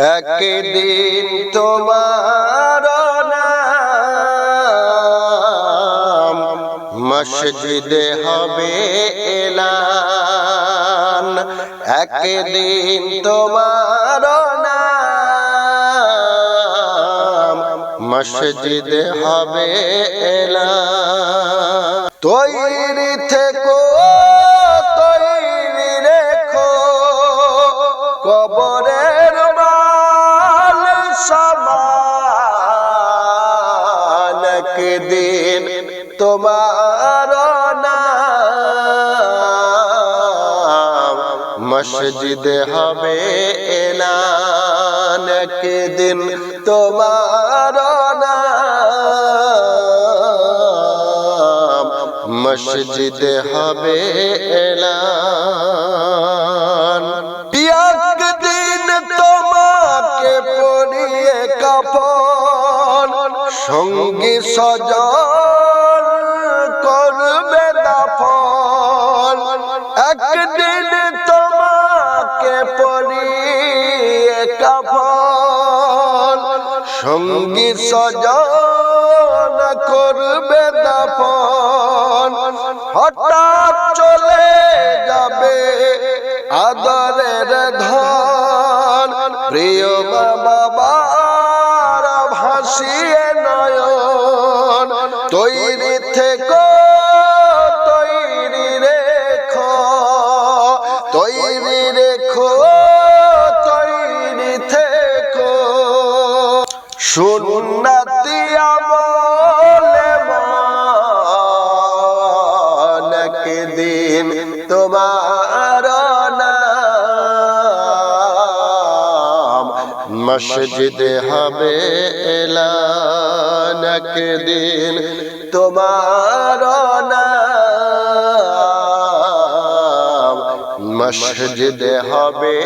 একদিন তোমার নাম মসজিদে হবে এলান। একদিন তোমার নাম মসজিদে হবে এলান। তৈরি থেকো মসজিদে হবে এলান দিন তোমার মসজিদে হবে এলান। একদিন তোমাকে পরিয়ে কাপন। সঙ্গী সজন সঙ্গী সজন করবে দাপন হঠাৎ চলে যাবে আদরের ধন। প্রিয় বাবা বাবার ভাসিয়ে নয়ন। তৈরি থেকে। সুন্নতি দিন তোমার মসজিদে হবে এলানক দিন তোমার নাম। মসজিদে হবে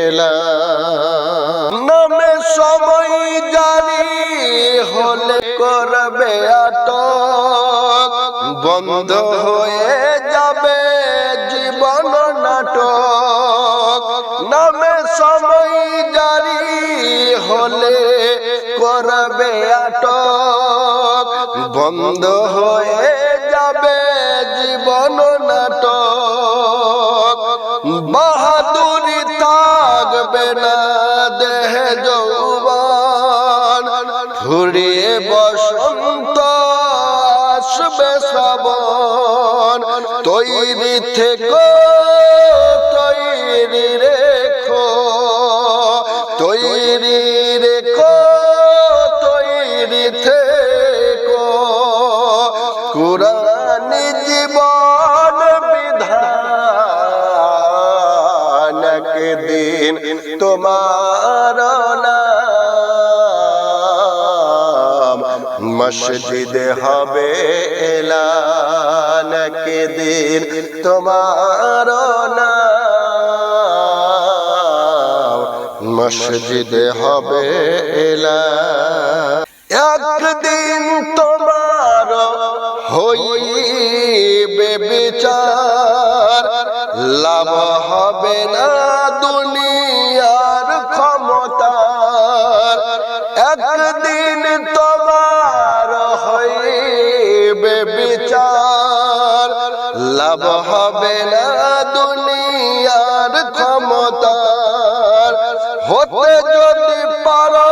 এলান বন্ধ হয়ে যাবে জীবন নাটক। নামে সময় জারি হলে করবে আটক। বন্ধ হয়ে যাবে জীবন নাটক। বাহাদুরি থাকবে না দেহ যৌবন। ফুরিয়ে বসন্ত তৈরি থেকে তৈরি রেখো তৈরি রেখো তৈরি থেকো। কুরানি জীবন বিধান দিন তোমার নাম মসজিদে হবে এলান দিন তোমার মসজিদে হবে এলান একদিন তোমার হইবে বিচার। লাভ হবে না হতে যদি পারো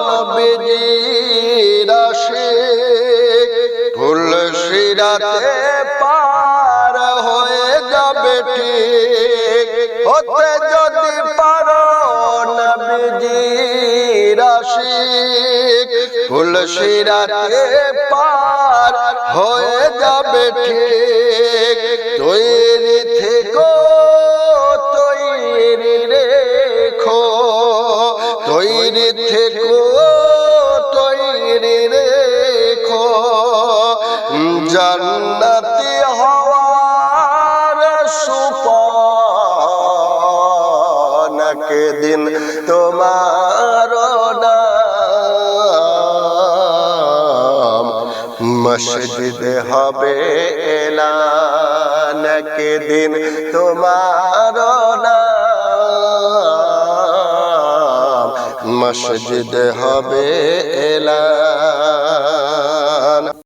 নবীজির আশিক ফুল সিরাতে পার হয়ে যাবে ঠিক। হতে যদি পারো নবীজির আশিক ফুল সিরাতে পার হয়ে যাবে ঠিক। থেকো তৈরি রেখো। জান্নাতি হওয়ার সুপনক দিন তোমার নাম? মসজিদে হবে এলান দিন তোমার মসজিদ হবে এলান